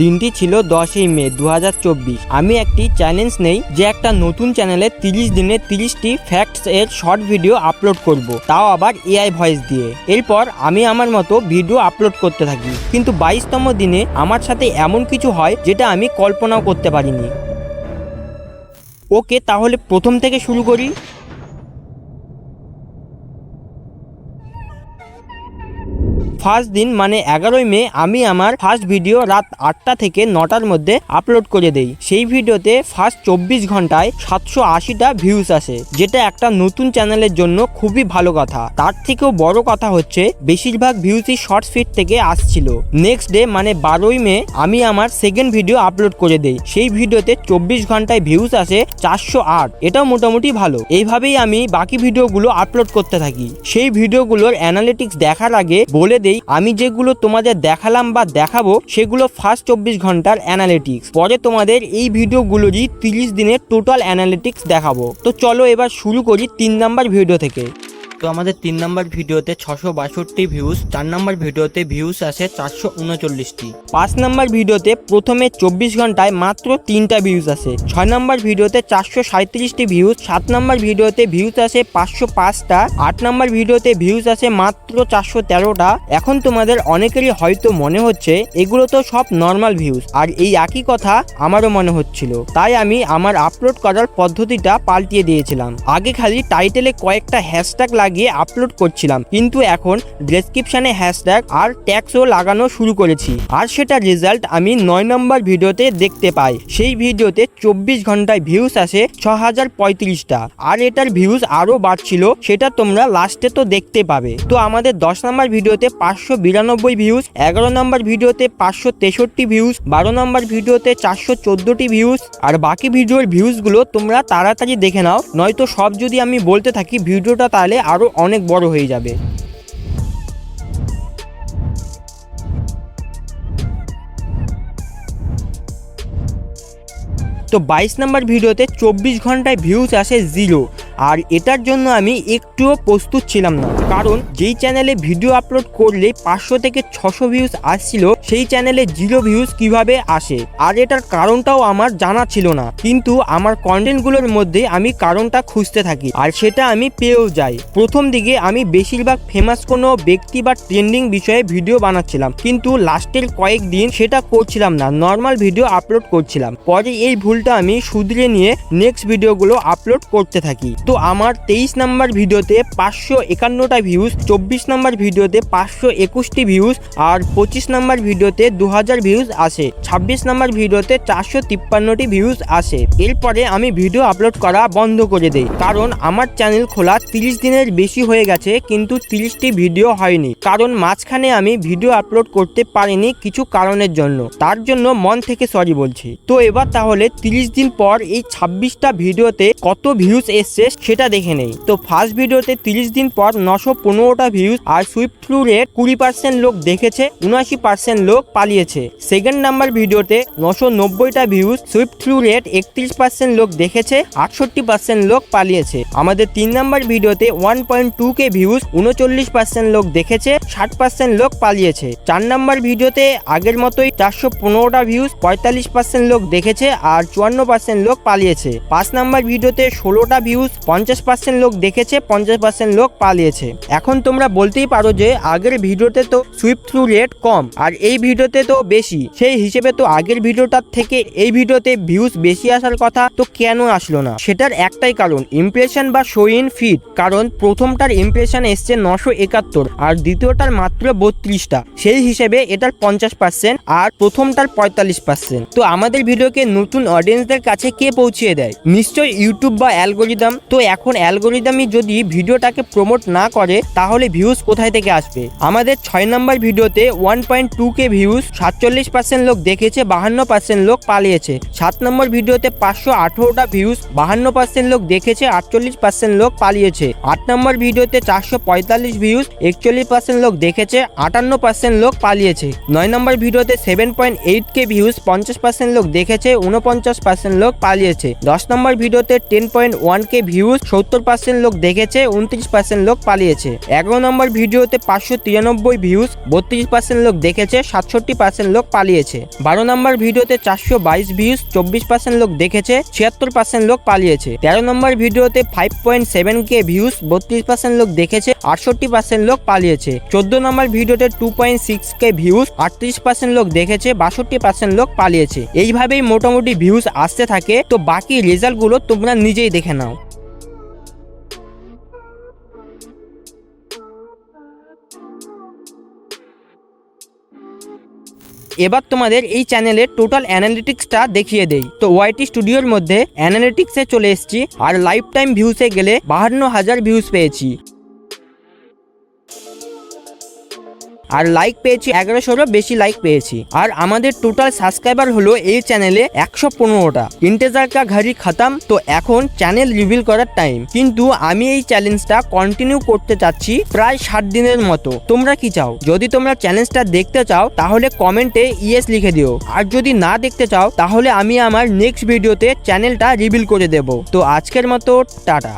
দিনটি ছিল দশই মে দু হাজার চব্বিশ। আমি একটি চ্যালেঞ্জ নেই যে একটা নতুন চ্যানেলে তিরিশ দিনে তিরিশটি ফ্যাক্টস এর শর্ট ভিডিও আপলোড করব। তাও আবার এআই ভয়েস দিয়ে। এরপর আমি আমার মতো ভিডিও আপলোড করতে থাকি। কিন্তু বাইশতম দিনে আমার সাথে এমন কিছু হয় যেটা আমি কল্পনাও করতে পারিনি। ওকে, তাহলে প্রথম থেকে শুরু করি। ফার্স্ট দিন মানে এগারোই মে আমি আমার ফার্স্ট ভিডিও রাত আটটা থেকে নটার মধ্যে আপলোড করে দেই। সেই ভিডিওতে ফার্স্ট চব্বিশ ঘন্টায় সাতশো আশিটা ভিউজ আসে, যেটা একটা নতুন চ্যানেলের জন্য খুবই ভালো কথা। তার থেকেও বড় কথা হচ্ছে, বেশিরভাগ ভিউজই শর্টস ফিট থেকে আসছিল। নেক্সট ডে মানে বারোই মে আমি আমার সেকেন্ড ভিডিও আপলোড করে দেই। সেই ভিডিওতে চব্বিশ ঘন্টায় ভিউজ আসে চারশো আট। এটাও মোটামুটি ভালো। এইভাবেই আমি বাকি ভিডিওগুলো আপলোড করতে থাকি। সেই ভিডিওগুলোর অ্যানালিটিক্স দেখার আগে বলে দেই আমি যেগুলো তোমাদের দেখালাম বা দেখাবো, সেগুলো ফার্স্ট চব্বিশ ঘণ্টার অ্যানালিটিক্স পরে তোমাদের এই ভিডিওগুলোরই তিরিশ দিনের টোটাল অ্যানালিটিক্স দেখাবো। তো চলো এবার শুরু করি তিন নাম্বার ভিডিও থেকে। তো আমাদের তিন নাম্বার ভিডিওতে ছশো বাষট্টি ভিউজ চার নাম্বার ভিডিওতে ভিউজ আসে চারশো উনচল্লিশটি। পাঁচ নাম্বার ভিডিওতে প্রথমে চব্বিশ ঘন্টায় মাত্র তিনটা ভিউজ আসে ছয় নাম্বার ভিডিওতে চারশো সাঁত্রিশটি ভিউজ সাত নাম্বার ভিডিওতে ভিউজ আসে পাঁচশো পাঁচটা, আট নাম্বার ভিডিওতে ভিউজ আসে মাত্র চারশো তেরোটা। এখন তোমাদের অনেকেরই হয়তো মনে হচ্ছে, এগুলো তো সব নর্মাল ভিউজ আর এই একই কথা আমারও মনে হচ্ছিল। তাই আমি আমার আপলোড করার পদ্ধতিটা পাল্টিয়ে দিয়েছিলাম। আগে খালি টাইটেলে কয়েকটা হ্যাশট্যাগ লাগিয়ে আপলোড করছিলাম। কিন্তু এখন ডেসক্রিপশনে হ্যাশট্যাগ আর ট্যাক্সও লাগানো শুরু করেছি। আর সেটা রেজাল্ট আমি নয় নম্বর ভিডিওতে দেখতে পাই। সেই ভিডিওতে চব্বিশ ঘন্টায় ভিউজ আসে ছ হাজার পঁয়ত্রিশটা। আর এটার ভিউজ আরও বাড়ছিল, সেটা তোমরা লাস্টে তো দেখতে পাবে। তো আমাদের দশ নম্বর ভিডিওতে পাঁচশো বিরানব্বই ভিউজ এগারো নম্বর ভিডিওতে পাঁচশো তেষট্টি ভিউজ বারো নম্বর ভিডিওতে চারশো চোদ্দোটি ভিউজ আর বাকি ভিডিওর ভিউজগুলো তোমরা তাড়াতাড়ি দেখে নাও। নয়তো সব যদি আমি বলতে থাকি ভিডিওটা তাহলে আরও অনেক বড় হয়ে যাবে। তো বাইশ নম্বর ভিডিওতে চব্বিশ ঘন্টায় ভিউজ আসে জিরো আর এটার জন্য আমি একটুও প্রস্তুত ছিলাম না। কারণ যেই চ্যানেলে ভিডিও আপলোড করলে পাঁচশো থেকে ছশো ভিউজ আসছিল, সেই চ্যানেলে জিরো ভিউজ কীভাবে আসে? আর এটার কারণটাও আমার জানা ছিল না। কিন্তু আমার কন্টেন্টগুলোর মধ্যে আমি কারণটা খুঁজতে থাকি, আর সেটা আমি পেয়েও যাই। প্রথম দিকে আমি বেশিরভাগ ফেমাস কোনো ব্যক্তি বা ট্রেন্ডিং বিষয়ে ভিডিও বানাচ্ছিলাম, কিন্তু লাস্টের কয়েকদিন সেটা করছিলাম না নর্মাল ভিডিও আপলোড করছিলাম। পরে এই ভুলটা আমি শুধরে নিয়ে নেক্সট ভিডিওগুলো আপলোড করতে থাকি। তো আমার তেইশ নাম্বার ভিডিওতে পাঁচশো একান্নটা ভিউজ চব্বিশ নাম্বার ভিডিওতে পাঁচশো একুশটি ভিউজ আর পঁচিশ নাম্বার ভিডিওতে দু হাজার ভিউজ আসে ছাব্বিশ নাম্বার ভিডিওতে চারশো তিপ্পান্নটি ভিউজ আসে এরপরে আমি ভিডিও আপলোড করা বন্ধ করে দেই। কারণ আমার চ্যানেল খোলা তিরিশ দিনের বেশি হয়ে গেছে, কিন্তু তিরিশটি ভিডিও হয়নি। কারণ মাঝখানে আমি ভিডিও আপলোড করতে পারিনি কিছু কারণের জন্য। তার জন্য মন থেকে সরি বলছি। তো এবার তাহলে তিরিশ দিন পর এই ছাব্বিশটা ভিডিওতে কত ভিউজ এসছে সেটা দেখে নেই। তো ফার্স্ট ভিডিওতে তিরিশ দিন পর নশো পনেরোটা ভিউজ আর সুইফট থ্রু রেট কুড়ি পার্সেন্ট লোক দেখেছে, উনআশি পার্সেন্ট লোক পালিয়েছে। সেকেন্ড নাম্বার ভিডিওতে নশো নব্বইটা ভিউজ সুইফট থ্রু রেট একত্রিশ পার্সেন্ট লোক দেখেছে, আটষট্টি পার্সেন্ট লোক পালিয়েছে। আমাদের তিন নাম্বার ভিডিওতে one point two K views উনচল্লিশ পার্সেন্ট লোক দেখেছে, ষাট পার্সেন্ট লোক পালিয়েছে। চার নাম্বার ভিডিওতে আগের মতোই চারশো পনেরোটা ভিউজ পঁয়তাল্লিশ পার্সেন্ট লোক দেখেছে আর চুয়ান্ন পার্সেন্ট লোক পালিয়েছে। পাঁচ নাম্বার ভিডিওতে ষোলোটা ভিউজ পঞ্চাশ পার্সেন্ট লোক দেখেছে, পঞ্চাশ পার্সেন্ট লোক পালিয়েছে। এখন তোমরা বলতেই পারো যে আগের ভিডিওতে তো সুইপ থ্রু রেট কম, আর এই ভিডিওতে তো বেশি। সেই হিসেবে তো আগের ভিডিওটার থেকে এই ভিডিওতে ভিউজ বেশি আসার কথা তো কেন আসলো না? সেটার একটাই কারণ ইমপ্রেশন বা শো ইন ফিড কারণ প্রথমটার ইমপ্রেশন এসছে নশো একাত্তর, আর দ্বিতীয়টার মাত্র বত্রিশটা। সেই হিসেবে এটার পঞ্চাশ পার্সেন্ট আর প্রথমটার পঁয়তাল্লিশ পার্সেন্ট তো আমাদের ভিডিওকে নতুন অডিয়েন্সদের কাছে কে পৌঁছিয়ে দেয়? নিশ্চয়ই ইউটিউব বা অ্যালগোরিদম তো এখন অ্যালগোরিদমই যদি ভিডিওটাকে প্রমোট না করে, তাহলে ভিউজ কোথায় থেকে আসবে? আমাদের ছয় নম্বর ভিডিওতে one point two K views সাতচল্লিশ পার্সেন্ট লোক দেখেছে, বাহান্ন পার্সেন্ট লোক পালিয়েছে। সাত নম্বর ভিডিওতে পাঁচশো আঠেরোটা ভিউজ বাহান্ন পার্সেন্ট লোক দেখেছে, আটচল্লিশ পার্সেন্ট লোক পালিয়েছে। আট নম্বর ভিডিওতে চারশো পঁয়তাল্লিশ ভিউজ একচল্লিশ পার্সেন্ট লোক দেখেছে, আটান্ন পার্সেন্ট লোক পালিয়েছে। নয় নম্বর ভিডিওতে seven point eight K views পঞ্চাশ পার্সেন্ট লোক দেখেছে উনপঞ্চাশ পার্সেন্ট লোক পালিয়েছে। দশ নম্বর ভিডিওতে ten point one K view views সত্তর পার্সেন্ট লোক দেখেছে উনত্রিশ পার্সেন্ট লোক পালিয়েছে এগারো নম্বর ভিডিওতে পাঁচশো তিরানব্বই ভিউজ বত্রিশ পার্সেন্ট লোক দেখেছে সাতষট্টি পার্সেন্ট লোক পালিয়েছে বারো নম্বর ভিডিওতে চারশো বাইশ ভিউজ চব্বিশ পার্সেন্ট লোক দেখেছে ছিয়াত্তর পার্সেন্ট লোক পালিয়েছে তেরো নম্বর ভিডিওতে five point seven K views বত্রিশ পার্সেন্ট লোক দেখেছে আটষট্টি পার্সেন্ট লোক পালিয়েছে চোদ্দ নম্বর ভিডিওতে two point six K views আটত্রিশ পার্সেন্ট লোক দেখেছে বাষট্টি পার্সেন্ট লোক পালিয়েছে এইভাবেই মোটামুটি ভিউজ আসতে থাকে তো বাকি রেজাল্টগুলো তোমরা নিজেই দেখে নাও এবার তোমাদের এই চ্যানেলের টোটাল অ্যানালিটিক্সটা দেখিয়ে দেই। তো ওয়াইটি স্টুডিওর মধ্যে অ্যানালিটিক্সে চলে এসেছি আর লাইফ টাইম ভিউসে গেলে বাহান্ন হাজার ভিউস পেয়েছি। আর লাইক পেয়েছি এগারোশোরও বেশি লাইক পেয়েছি। আর আমাদের টোটাল সাবস্ক্রাইবার হলো এই চ্যানেলে একশো পনেরোটা। ইন্টেজার কা ঘড়ি খতম, তো এখন চ্যানেল রিভিল করার টাইম কিন্তু আমি এই চ্যালেঞ্জটা কন্টিনিউ করতে চাচ্ছি প্রায় ষাট দিনের মতো। তোমরা কি চাও? যদি তোমরা চ্যালেঞ্জটা দেখতে চাও, তাহলে কমেন্টে ইয়েস লিখে দিও। আর যদি না দেখতে চাও, তাহলে আমি আমার নেক্সট ভিডিওতে চ্যানেলটা রিভিল করে দেব। তো আজকের মতো, টাটা।